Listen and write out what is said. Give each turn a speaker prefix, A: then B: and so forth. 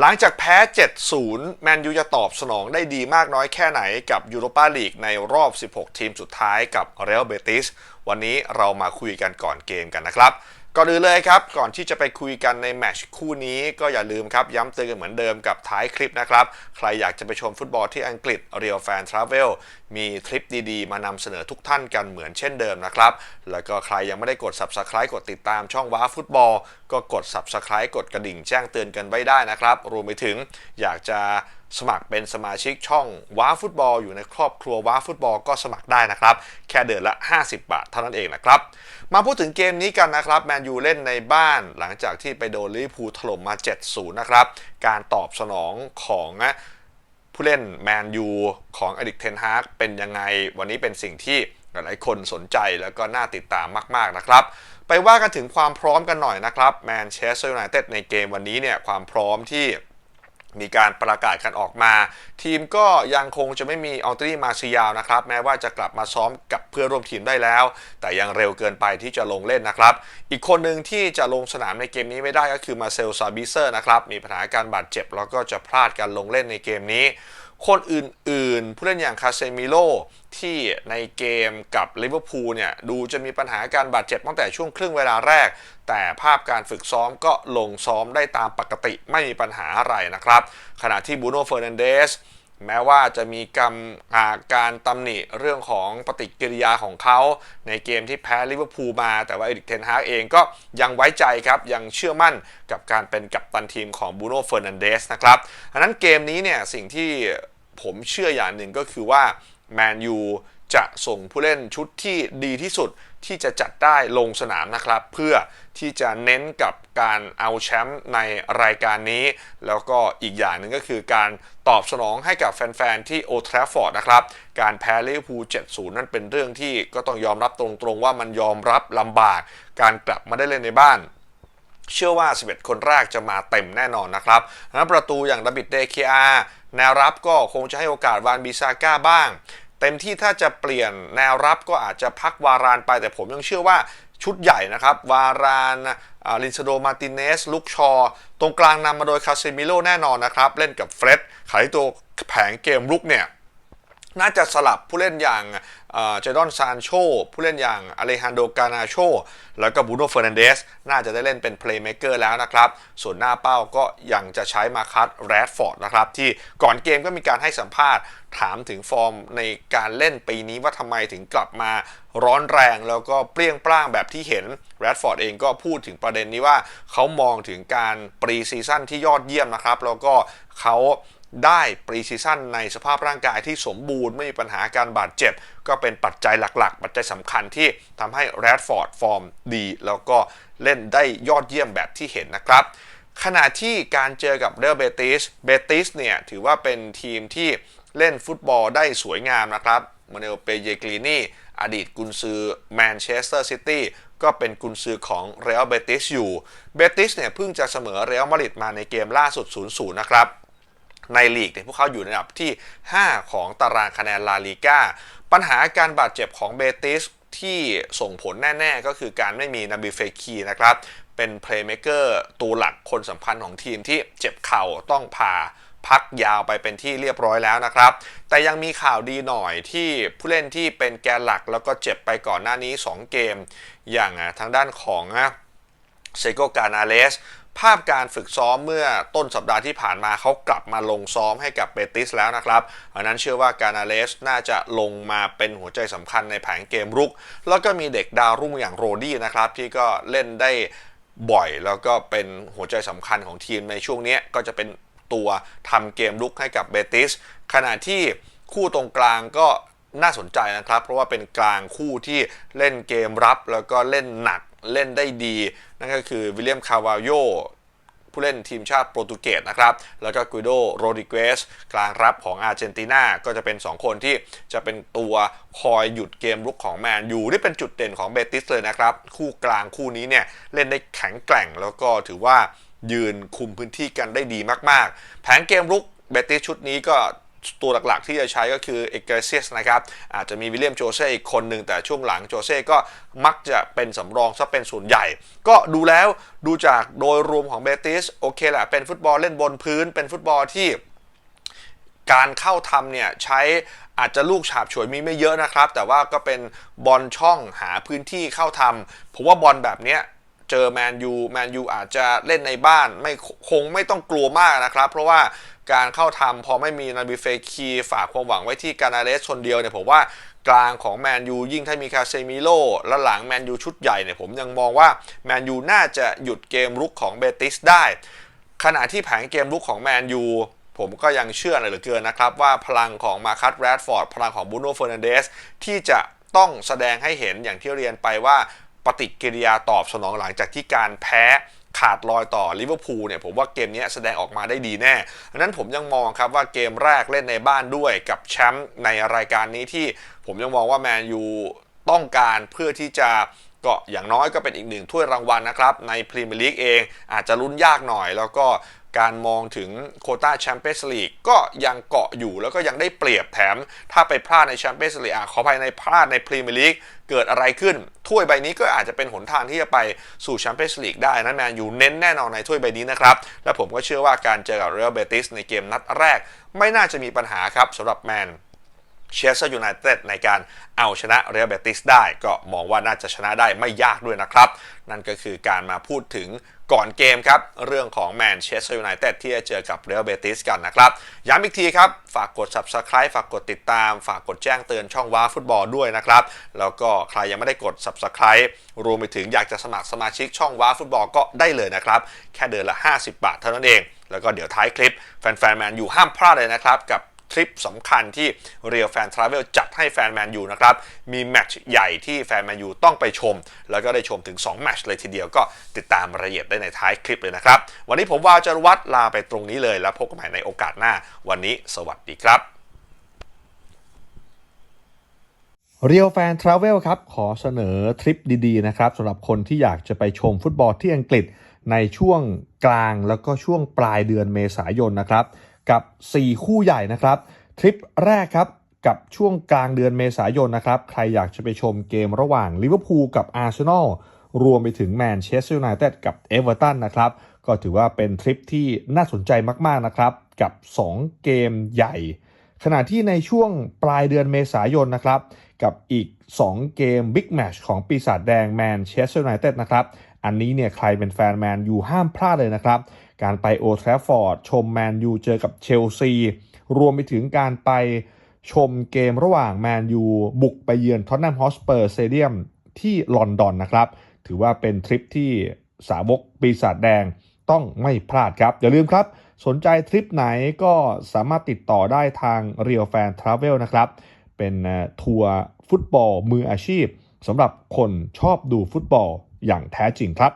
A: หลังจากแพ้ 7-0 แมนยูจะตอบสนองได้ดีมากน้อยแค่ไหนกับยูโรปาลีกในรอบ 16 ทีมสุดท้ายกับเรอัลเบติส วันนี้เรามาคุยกันก่อนเกมกันนะครับ ก่อนอื่นเลยครับ ก่อนที่จะไปคุยกันในแมตช์คู่นี้ก็อย่าลืมครับ ย้ำเตือนกันเหมือนเดิมกับท้ายคลิปนะครับ ใครอยากจะไปชมฟุตบอลที่อังกฤษ Real Fan Travel มีทริปดีๆ มานำเสนอทุกท่านกันเหมือนเช่นเดิมนะครับ แล้วก็ใครยังไม่ได้กด Subscribe กดติดตามช่องว้าฟุตบอล ก็กด Subscribe กดกระดิ่งแจ้งเตือนกันไว้ได้นะครับ รวมไปถึงอยากจะ สมัครเป็นสมาชิกช่องว้าฟุตบอลอยู่ในครอบครัวว้าฟุตบอลก็สมัครได้นะครับ แค่เดือนละ 50 บาทเท่านั้นเองนะครับ มาพูดถึงเกมนี้กันนะครับแมนยูเล่นในบ้านหลังจากที่ไปโดนลิเวอร์พูลถล่มมา 7-0 นะครับ การตอบสนองของผู้เล่นแมนยูของอดิกเทนฮากเป็นยังไง วันนี้เป็นสิ่งที่หลายคนสนใจแล้วก็น่าติดตามมาก ๆ นะครับ ไปว่ากันถึงความพร้อมกันหน่อยนะครับแมนเชสเตอร์ยูไนเต็ดในเกมวันนี้เนี่ยความพร้อมที่ มีการประกาศกันออกมา ทีมก็ยังคงจะไม่มีอองตรีมาซียาวนะครับ แม้ว่าจะกลับมาซ้อมกับเพื่อร่วมทีมได้แล้ว แต่ยังเร็วเกินไปที่จะลงเล่นนะครับ อีกคนหนึ่งที่จะลงสนามในเกมนี้ไม่ได้ก็คือมาเซลซาบิเซอร์นะครับมีปัญหาการบาดเจ็บแล้วก็จะพลาดการลงเล่นในเกมนี้ คนอื่นๆ ผู้เล่นอย่างคาเซมิโลที่ในเกมกับลิเวอร์พูลเนี่ยดูจะมีปัญหาการบาดเจ็บตั้งแต่ช่วงครึ่งเวลาแรก แต่ภาพการฝึกซ้อมก็ลงซ้อมได้ตามปกติไม่มีปัญหาอะไรนะครับ ขณะที่บูโน่เฟอร์นันเดสแม้ว่าจะมีกรรมาการตำหนิเรื่องของปฏิกิริยาของเขาในเกมที่แพ้ลิเวอร์พูลมา แต่ว่าเอริกเทนฮากเองก็ยังไว้ใจครับ ยังเชื่อมั่นกับการเป็นกัปตันทีมของบูโน่เฟอร์นันเดสนะครับดังนั้นเกมนี้เนี่ยสิ่งที่ ผมเชื่ออย่างหนึ่งก็คือว่าแมนยูจะส่งผู้เล่นชุดที่ดีที่สุดที่จะจัดได้ลงสนามนะครับ เพื่อที่จะเน้นกับการเอาแชมป์ในรายการนี้ แล้วก็อีกอย่างหนึ่งก็คือการตอบสนองให้กับแฟน ๆ ที่โอทราฟอร์ดนะครับ การแพ้ลิเวอร์พูล7-0 นั่นเป็นเรื่องที่ก็ต้องยอมรับตรง ๆ ว่ามันยอมรับลำบาก การกลับมาได้เล่นในบ้าน เชื่อว่า 11 คนแรกจะมาเต็มแน่นอนนะครับนั้นประตูอย่างดาบิดเดเคอาแนวรับก็คงจะให้โอกาสวานบิซาก้าบ้าง เต็มที่ถ้าจะเปลี่ยนแนวรับก็อาจจะพักวารานไปแต่ผมยังเชื่อว่าชุดใหญ่นะครับ วารานลินซโดมาติเนส ลุกชอ ตรงกลางนำมาโดยคาเซมิโลแน่นอนนะครับ เล่นกับเฟร็ดขายตัวแผงเกมลุกเนี่ย น่าจะสลับผู้เล่นอย่างเจดอนซานโชผู้เล่นอย่างอเลฮันโดกานาโชแล้วก็บูโนเฟอร์นันเดสน่าจะได้เล่นเป็นเพลย์เมเกอร์แล้วนะครับ ส่วนหน้าเป้าก็ยังจะใช้มาคัตแรดฟอร์ดนะครับ ที่ก่อนเกมก็มีการให้สัมภาษณ์ถามถึงฟอร์มในการเล่นปีนี้ว่าทำไมถึงกลับมาร้อนแรงแล้วก็เปรี้ยงปร้างแบบที่เห็นแรดฟอร์ดเองก็พูดถึงประเด็นนี้ว่าเขามองถึงการปรีซีซั่นที่ยอดเยี่ยมนะครับ แล้วก็เขา ได้ปรีซีซั่นในสภาพร่างกายที่สมบูรณ์ไม่มีปัญหาการบาดเจ็บ ก็เป็นปัจจัยหลักๆ ปัจจัยสำคัญที่ทำให้แรดฟอร์ดฟอร์มดี แล้วก็เล่นได้ยอดเยี่ยมแบบที่เห็นนะครับขณะที่การเจอกับเรอัลเบติส เบติสเนี่ยถือว่าเป็นทีมที่เล่นฟุตบอลได้สวยงามนะครับมาเนลเปเยกลีนีอดีตกุนซือแมนเชสเตอร์ซิตี้ก็เป็นกุนซือของเรอัลเบติสอยู่ เบติสเนี่ยเพิ่งจะเสมอเรอัลมาดริดมาในเกมล่าสุด 0-0 นะครับ ในลีกเนี่ยพวกเขาอยู่ในอันดับที่ 5 ของตารางคะแนนลาลีกาปัญหาการบาดเจ็บของเบติสที่ส่งผลแน่ ๆ ก็คือการไม่มีนาบิเฟคีนะครับเป็นเพลย์เม k เกอร์ตัวหลักคนสำคัญของทีมที่เจ็บเข่าต้องพาพักยาวไปเป็นที่เรียบร้อยแล้วนะครับ แต่ยังมีข่าวดีหน่อยที่ผู้เล่นที่เป็นแกนหลักแล้วก็เจ็บไปก่อนหน้านี้ 2 เกม อย่างทางด้านของเซโกกานาเลส ภาพการฝึกซ้อมเมื่อต้นสัปดาห์ที่ผ่านมาเขากลับมาลงซ้อมให้กับเบติสแล้วนะครับอันนั้นเชื่อว่ากานาเลสน่าจะลงมาเป็นหัวใจสำคัญในแผงเกมรุก แล้วก็มีเด็กดาวรุ่งอย่างโรดี้นะครับ ที่ก็เล่นได้บ่อยแล้วก็เป็นหัวใจสำคัญของทีมในช่วงนี้ก็จะเป็นตัวทำเกมลุกให้กับเบติสขณะที่คู่ตรงกลางก็น่าสนใจนะครับ เพราะว่าเป็นกลางคู่ที่เล่นเกมรับแล้วก็เล่นหนัก เล่นได้ดี นั่นก็คือวิลเลียมคาวาโยผู้เล่นทีมชาติโปรตุเกสนะครับ แล้วก็กุโดโรดิเกสกลางรับของอาร์เจนตินา ก็จะเป็น 2 คนที่จะเป็นตัวคอยหยุดเกมรุกของแมนยูนี่เป็นจุดเด่นของเบติสเลยนะครับ คู่กลางคู่นี้เนี่ย เล่นได้แข็งแกร่ง แล้วก็ถือว่ายืนคุมพื้นที่กันได้ดีมาก ๆ แผนเกมรุกเบติสชุดนี้ก็ ตัวหลักๆที่จะใช้ก็คือเอกเซียสนะครับ อาจจะมีวิลเลียมโจเซ่อีกคนหนึ่งแต่ช่วงหลังโจเซ่ก็มักจะเป็นสำรองซะเป็นส่วนใหญ่ ก็ดูแล้วดูจากโดยรวมของเบติสโอเคแหละเป็นฟุตบอลเล่นบนพื้น เป็นฟุตบอลที่การเข้าทำเนี่ยใช้อาจจะลูกฉาบฉวยมีไม่เยอะนะครับ แต่ว่าก็เป็นบอลช่องหาพื้นที่เข้าทำผมว่าบอลแบบเนี้ยเจอแมนยูแมนยูอาจจะเล่นในบ้านไม่คงไม่ต้องกลัวมากนะครับ เพราะว่า การเข้าทำพอไม่มีนาบิเฟคีฝากความหวังไว้ที่การาเรสคนเดียวเนี่ยผมว่ากลางของแมนยูยิ่งถ้ามีคาเซมิโลและหลังแมนยูชุดใหญ่เนี่ยผมยังมองว่าแมนยูน่าจะหยุดเกมรุกของเบติสได้ ขณะที่แผนเกมลุกของแมนยูผมก็ยังเชื่อเหลือเกินนะครับ ว่าพลังของมาคัสแรดฟอร์ดพลังของบูโน่เฟอร์นันเดสที่จะต้องแสดงให้เห็นอย่างที่เรียนไปว่าปฏิกิริยาตอบสนองหลังจากที่การแพ้ ขาดลอยต่อลิเวอร์พูลเนี่ยผมว่าเกมนี้แสดงออกมาได้ดีแน่ดังนั้นผมยังมองครับว่าเกมแรกเล่นในบ้านด้วยกับแชมป์ในรายการนี้ที่ผมยังมองว่าแมนยูต้องการเพื่อที่จะ ก็อย่างน้อยก็เป็นอีกหนึ่งถ้วยรางวัลนะครับในพรีเมียร์ลีกเองอาจจะลุ้นยากหน่อย แล้วก็การมองถึงโคต้าแชมเปี้ยนส์ลีกก็ยังเกาะอยู่แล้วก็ยังได้เปรียบแถม ถ้าไปพลาดในแชมเปี้ยนส์ลีกขอภายในพลาดในพรีเมียร์ลีกเกิดอะไรขึ้น ถ้วยใบนี้ก็อาจจะเป็นหนทางที่จะไปสู่แชมเปี้ยนส์ลีกได้นั้นแมนยูเน้นแน่นอนในถ้วยใบนี้นะครับ และผมก็เชื่อว่าการเจอกับเรอัลเบติสในเกมนัดแรก ไม่น่าจะมีปัญหาครับสำหรับแมน เชสเตอร์ยูไนเต็ดในการเอาชนะเรอัลเบติสได้ ก็มองว่าน่าจะชนะได้ไม่ยากด้วยนะครับ นั่นก็คือการมาพูดถึงก่อนเกมครับ เรื่องของแมนเชสเตอร์ยูไนเต็ดที่จะเจอกับเรอัลเบติสกันนะครับ ย้ำอีกทีครับ ฝากกด Subscribe ฝากกดติดตาม ฝากกดแจ้งเตือนช่องว้าฟุตบอลด้วยนะครับ แล้วก็ใครยังไม่ได้กด Subscribe รวมไปถึงอยากจะสมัครสมาชิกช่องว้าฟุตบอลก็ได้เลยนะครับ แค่เดือนละ 50 บาทเท่านั้นเอง แล้วก็เดี๋ยวท้ายคลิปแฟนๆแมนอยู่ห้ามพลาดเลยนะครับกับ ทริปสำคัญที่ Real Fan Travel จัดให้แฟนแมนยูนะครับ มีแมตช์ใหญ่ที่แฟนแมนยูต้องไปชม แล้วก็ได้ชมถึง 2 แมตช์เลยทีเดียวก็ติดตามรายละเอียดได้ในท้ายคลิปเลยนะครับ วันนี้ผมวาวจารวัตรลาไปตรงนี้เลย แล้วพบกันใหม่ในโอกาสหน้า วันนี้สวัสดีครับ
B: เรียวแฟนทราเวลครับ ขอเสนอทริปดีๆนะครับสำหรับคนที่อยากจะไปชมฟุตบอลที่อังกฤษในช่วงกลางแล้วก็ช่วงปลายเดือนเมษายนนะครับ กับ 4 คู่ใหญ่นะครับ ทริปแรกครับกับช่วงกลางเดือนเมษายนนะครับ ใครอยากจะไปชมเกมระหว่างลิเวอร์พูลกับอาร์เซนอลรวมไปถึงแมนเชสเตอร์ยูไนเต็ดกับเอเวอร์ตันนะครับ ก็ถือว่าเป็นทริปที่น่าสนใจมาก ๆ นะครับ กับ 2 เกมใหญ่ ขณะที่ในช่วงปลายเดือนเมษายนนะครับ กับอีก 2 เกมบิ๊กแมชของปีศาจแดงแมนเชสเตอร์ยูไนเต็ดนะครับ อันนี้เนี่ยใครเป็นแฟนแมนอยู่ห้ามพลาดเลยนะครับการไปโอทราฟอร์ดชมแมนยูเจอกับเชลซี รวมไปถึงการไปชมเกมระหว่างแมนยูบุกไปเยือนท็อตแนมฮอสเปอร์สเตเดียมที่ลอนดอนนะครับ ถือว่าเป็นทริปที่สาวกปีศาจแดงต้องไม่พลาดครับ อย่าลืมครับ สนใจทริปไหนก็สามารถติดต่อได้ทาง Real Fan Travel นะครับ เป็นทัวร์ฟุตบอลมืออาชีพสำหรับคนชอบดูฟุตบอลอย่างแท้จริงครับ